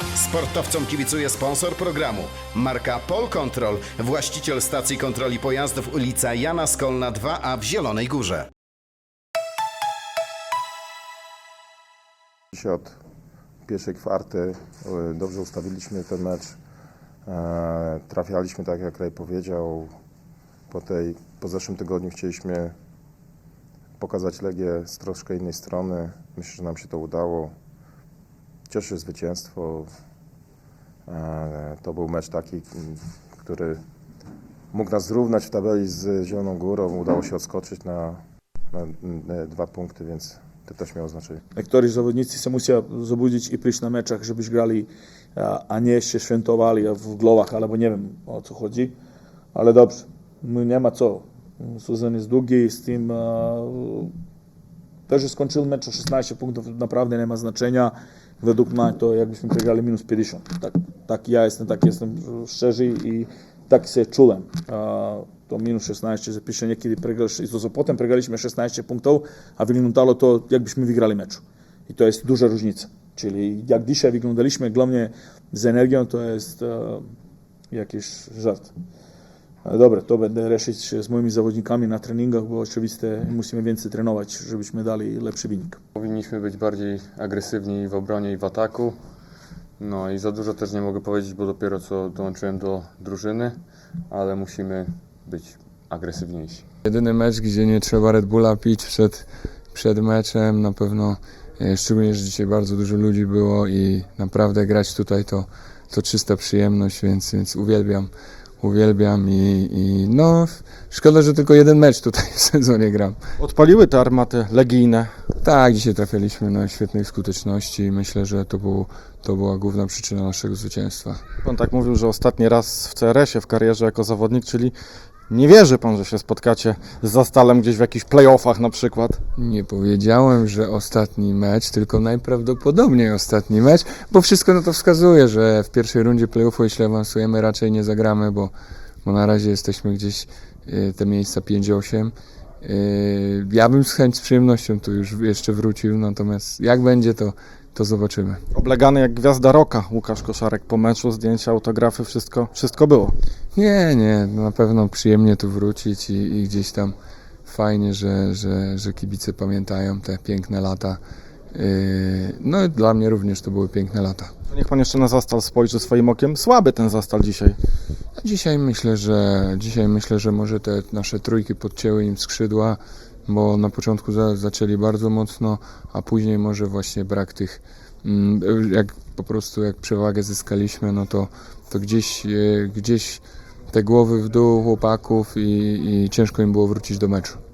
Sportowcom kibicuje sponsor programu. Marka Pol Control, właściciel stacji kontroli pojazdów ulica Jana Skolna 2A w Zielonej Górze. Dzisiaj od pierwszej kwarty e, dobrze ustawiliśmy ten mecz. E, Trafialiśmy tak jak Ray powiedział. Po, tej, po zeszłym tygodniu chcieliśmy pokazać Legię z troszkę innej strony. Myślę, że nam się to udało. Cieszy zwycięstwo. E, To był mecz taki, który mógł nas zrównać w tabeli z Zieloną Górą. Udało się odskoczyć na, na, dwa punkty, więc to też miało znaczenie. Niektórzy zawodnicy się musia zobudzić i przyjść na meczach, żebyś grali, a, nie się świętowali w głowach, albo nie wiem o co chodzi. Ale dobrze, nie ma co. Sezon jest długi, z tym a, też skończył mecz o 16 punktów, naprawdę nie ma znaczenia. Według mnie to jakbyśmy przegrali minus 50. Tak, tak ja jestem, tak jestem szczerzy i tak się czułem. To minus 16 zapiszę niekiedy przegraliśmy, to, potem przegraliśmy 16 punktów, a wyglądało to jakbyśmy wygrali mecz. I to jest duża różnica. Czyli jak dzisiaj wyglądaliśmy, głównie z energią, to jest e, jakiś żart. Ale dobra, to będę reszyć z moimi zawodnikami na treningach, bo oczywiście musimy więcej trenować, żebyśmy dali lepszy wynik. Powinniśmy być bardziej agresywni w obronie i w ataku. No i za dużo też nie mogę powiedzieć, bo dopiero co dołączyłem do drużyny, ale musimy być agresywniejsi. Jedyny mecz, gdzie nie trzeba Red Bulla pić przed, przed meczem, na pewno, e, szczególnie, że dzisiaj bardzo dużo ludzi było i naprawdę grać tutaj to, to czysta przyjemność, więc, więc uwielbiam, uwielbiam i, i no szkoda, że tylko jeden mecz tutaj w sezonie gram. Odpaliły te armaty legijne. Tak, dzisiaj trafialiśmy na świetnej skuteczności i myślę, że to, był, to była główna przyczyna naszego zwycięstwa. Pan tak mówił, że ostatni raz w CRS-ie w karierze jako zawodnik, czyli nie wierzy pan, że się spotkacie z Zastalem gdzieś w jakichś playoffach na przykład. Nie powiedziałem, że ostatni mecz, tylko najprawdopodobniej ostatni mecz, bo wszystko na to wskazuje, że w pierwszej rundzie playoffu, jeśli awansujemy, raczej nie zagramy, bo, bo na razie jesteśmy gdzieś y, te miejsca 5-8. Y, Ja bym z chęć z przyjemnością tu już jeszcze wrócił, natomiast jak będzie, to, to zobaczymy. Oblegany jak gwiazda roka Łukasz Koszarek po meczu, zdjęcia, autografy, wszystko, wszystko było. Nie, nie, na pewno przyjemnie tu wrócić i, i gdzieś tam fajnie, że, że, że kibice pamiętają te piękne lata. Yy, No i dla mnie również to były piękne lata. Niech pan jeszcze na Zastal spojrzy swoim okiem. Słaby ten Zastal dzisiaj. Dzisiaj myślę, że dzisiaj myślę, że może te nasze trójki podcięły im skrzydła, bo na początku za, zaczęli bardzo mocno, a później może właśnie brak tych mm, jak po prostu jak przewagę zyskaliśmy, no to, to gdzieś, e, gdzieś te głowy w dół chłopaków i, i ciężko im było wrócić do meczu.